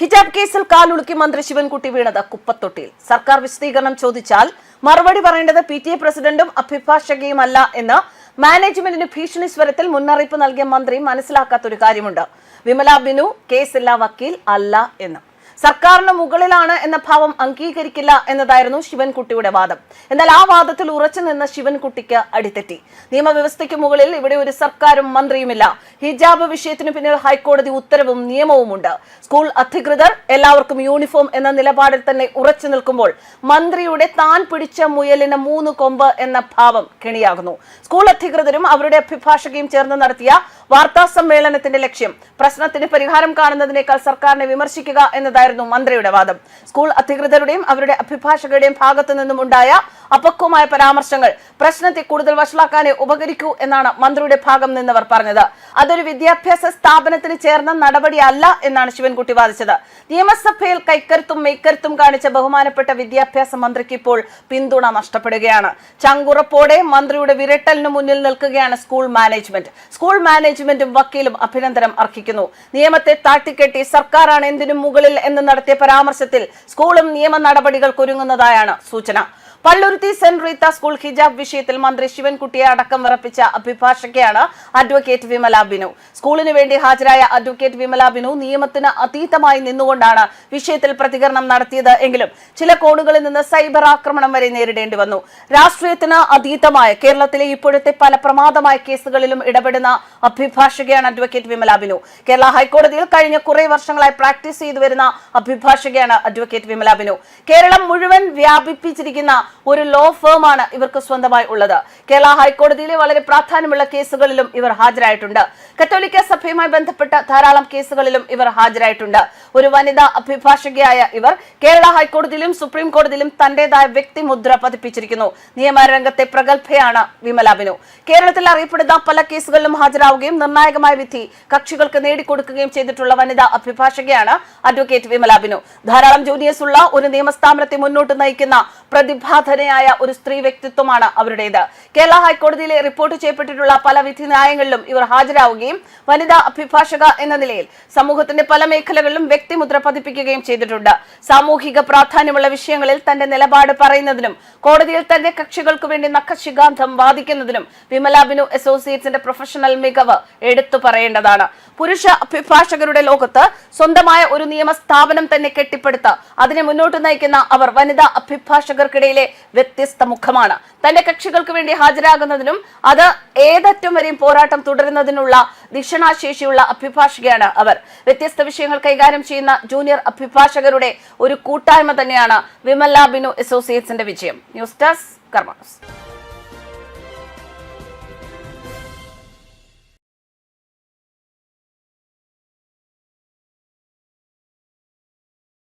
ഹിജാബ് കേസിൽ കാലുളുക്കി മന്ത്രി ശിവൻകുട്ടി വീണത് കുപ്പത്തൊട്ടിയിൽ. സർക്കാർ വിശദീകരണം ചോദിച്ചാൽ മറുപടി പറയേണ്ടത് പി ടി എ പ്രസിഡന്റും അഭിഭാഷകയുമല്ല എന്ന് മാനേജ്മെന്റിന് ഭീഷണി സ്വരത്തിൽ മുന്നറിയിപ്പ് നൽകിയ മന്ത്രി മനസ്സിലാക്കാത്തൊരു കാര്യമുണ്ട്. വിമല ബിനു കേസില്ല വക്കീൽ അല്ല എന്ന്. സർക്കാരിന് മുകളിലാണ് എന്ന ഭാവം അംഗീകരിക്കില്ല എന്നതായിരുന്നു ശിവൻകുട്ടിയുടെ വാദം. എന്നാൽ ആ വാദത്തിൽ ഉറച്ചു നിന്ന ശിവൻകുട്ടിക്ക് അടിത്തെറ്റി നിയമവ്യവസ്ഥയ്ക്ക് മുകളിൽ ഇവിടെ ഒരു സർക്കാരും മന്ത്രിയുമില്ല. ഹിജാബ് വിഷയത്തിന് പിന്നിൽ ഹൈക്കോടതി ഉത്തരവും നിയമവുമുണ്ട്. സ്കൂൾ അധികൃതർ എല്ലാവർക്കും യൂണിഫോം എന്ന നിലപാടിൽ തന്നെ ഉറച്ചു നിൽക്കുമ്പോൾ മന്ത്രിയുടെ താൻ പിടിച്ച മുയലിന് മൂന്ന് കൊമ്പ് എന്ന ഭാവം കെണിയാകുന്നു. സ്കൂൾ അധികൃതരും അവരുടെ അഭിഭാഷകയും ചേർന്ന് നടത്തിയ വാർത്താ സമ്മേളനത്തിന്റെ ലക്ഷ്യം പ്രശ്നത്തിന് പരിഹാരം കാണുന്നതിനേക്കാൾ സർക്കാരിനെ വിമർശിക്കുക എന്നതായിരുന്നു മന്ത്രിയുടെ വാദം. സ്കൂൾ അധികൃതരുടെയും അവരുടെ അഭിഭാഷകരുടെയും ഭാഗത്തു നിന്നും ഉണ്ടായ അപക്വമായ പരാമർശങ്ങൾ. പ്രശ്നത്തെ കൂടുതൽ വഷളാക്കാനേ ഉപകരിക്കൂ എന്നാണ് മന്ത്രിയുടെ ഭാഗം നിന്നവർ പറഞ്ഞത്. അതൊരു വിദ്യാഭ്യാസ സ്ഥാപനത്തിന് ചേർന്ന നടപടിയല്ല എന്നാണ് ശിവൻകുട്ടി വാദിച്ചത്. നിയമസഭയിൽ കൈക്കരുത്തും മെയ്ക്കരുത്തും കാണിച്ച ബഹുമാനപ്പെട്ട വിദ്യാഭ്യാസ മന്ത്രിക്ക് ഇപ്പോൾ പിന്തുണ നഷ്ടപ്പെടുകയാണ്. ചങ്കുറപ്പോടെ മന്ത്രിയുടെ വിരട്ടലിന് മുന്നിൽ നിൽക്കുകയാണ് സ്കൂൾ മാനേജ്മെന്റ്. സ്കൂൾ മാനേജ്മെന്റും വക്കീലും അഭിനന്ദനം അർഹിക്കുന്നു. നിയമത്തെ താട്ടിക്കെട്ടി സർക്കാരാണ് എന്തിനും മുകളിൽ എന്ന് നടത്തിയ പരാമർശത്തിൽ സ്കൂളും നിയമ നടപടികൾക്കൊരുങ്ങുന്നതായാണ് സൂചന. പള്ളുരുത്തി സെന്റ് റീത്ത സ്കൂൾ ഹിജാബ് വിഷയത്തിൽ മന്ത്രി ശിവൻകുട്ടിയെ അടക്കം വിറപ്പിച്ച അഭിഭാഷകയാണ് അഡ്വക്കേറ്റ് വിമല ബിനു. സ്കൂളിന് വേണ്ടി ഹാജരായ അഡ്വക്കേറ്റ് വിമല ബിനു നിയമത്തിന് അതീതമായി നിന്നുകൊണ്ടാണ് വിഷയത്തിൽ പ്രതികരണം നടത്തിയത് എങ്കിലും ചില കോണുകളിൽ നിന്ന് സൈബർ ആക്രമണം വരെ നേരിടേണ്ടി വന്നു. രാഷ്ട്രീയത്തിന് അതീതമായ കേരളത്തിലെ ഇപ്പോഴത്തെ പല പ്രമാദമായ കേസുകളിലും ഇടപെടുന്ന അഭിഭാഷകയാണ് അഡ്വക്കേറ്റ് വിമല ബിനു. കേരള ഹൈക്കോടതിയിൽ കഴിഞ്ഞ കുറെ വർഷങ്ങളായി പ്രാക്ടീസ് ചെയ്തു വരുന്ന അഭിഭാഷകയാണ് അഡ്വക്കേറ്റ് വിമല ബിനു. കേരളം മുഴുവൻ വ്യാപിപ്പിച്ചിരിക്കുന്ന ഒരു ലോ ഫേമാണ് ഇവർക്ക് സ്വന്തമായി ഉള്ളത്. കേരള ഹൈക്കോടതിയിലെ വളരെ പ്രാധാന്യമുള്ള കേസുകളിലും ഇവർ ഹാജരായിട്ടുണ്ട്. കത്തോലിക്ക സഭയുമായി ബന്ധപ്പെട്ട ധാരാളം കേസുകളിലും ഇവർ ഹാജരായിട്ടുണ്ട്. ഒരു വനിതാ അഭിഭാഷകയായ ഇവർ കേരള ഹൈക്കോടതിയിലും സുപ്രീം കോടതിയിലും തന്റേതായ വ്യക്തിമുദ്ര പതിപ്പിച്ചിരിക്കുന്നു. നിയമരംഗത്തെ പ്രഗത്ഭയാണ് വിമല ബിനു. കേരളത്തിൽ അറിയപ്പെടുന്ന പല കേസുകളിലും ഹാജരാവുകയും നിർണായകമായ വിധി കക്ഷികൾക്ക് നേടിക്കൊടുക്കുകയും ചെയ്തിട്ടുള്ള വനിതാ അഭിഭാഷകയാണ് അഡ്വക്കേറ്റ് വിമല ബിനു. ധാരാളം ജൂനിയേഴ്സ് ഉള്ള ഒരു നിയമസ്ഥാപനത്തെ മുന്നോട്ട് നയിക്കുന്ന പ്രതിഭാധനയായ ഒരു സ്ത്രീ വ്യക്തിത്വമാണ് അവരുടേത്. കേരള ഹൈക്കോടതിയിലെ റിപ്പോർട്ട് ചെയ്യപ്പെട്ടിട്ടുള്ള പല വിധി ന്യായങ്ങളിലും ഇവർ ഹാജരാവുകയും വനിതാ അഭിഭാഷക എന്ന നിലയിൽ സമൂഹത്തിന്റെ പല മേഖലകളിലും വ്യക്തിമുദ്ര പതിപ്പിക്കുകയും ചെയ്തിട്ടുണ്ട്. സാമൂഹിക പ്രാധാന്യമുള്ള വിഷയങ്ങളിൽ തന്റെ നിലപാട് പറയുന്നതിനും കോടതിയിൽ തന്റെ കക്ഷികൾക്ക് വേണ്ടി നഖശികാന്തം വാദിക്കുന്നതിനും വിമല ബിനു അസോസിയേറ്റ്സിന്റെ പ്രൊഫഷണൽ മികവ് എടുത്തു പറയേണ്ടതാണ്. പുരുഷ അഭിഭാഷകരുടെ ലോകത്ത് സ്വന്തമായ ഒരു നിയമ സ്ഥാപനം തന്നെ കെട്ടിപ്പടുത്ത് അതിനെ മുന്നോട്ട് നയിക്കുന്ന അവർ വനിതാ അഭിഭാഷകർക്കിടയിലെ വ്യത്യസ്ത മുഖമാണ്. തന്റെ കക്ഷികൾക്ക് വേണ്ടി ഹാജരാകുന്നതിനും അത് ഏതറ്റം വരെയും പോരാട്ടം തുടരുന്നതിനുള്ള ദിഷണാശേഷിയുള്ള അഭിഭാഷകയാണ് അവർ. വ്യത്യസ്ത വിഷയങ്ങൾ കൈകാര്യം ചെയ്യുന്ന ജൂനിയർ അഭിഭാഷകരുടെ ഒരു കൂട്ടായ്മ തന്നെയാണ് വിമല ബിനു അസോസിയേറ്റ്സിന്റെ വിജയം. News desk karmas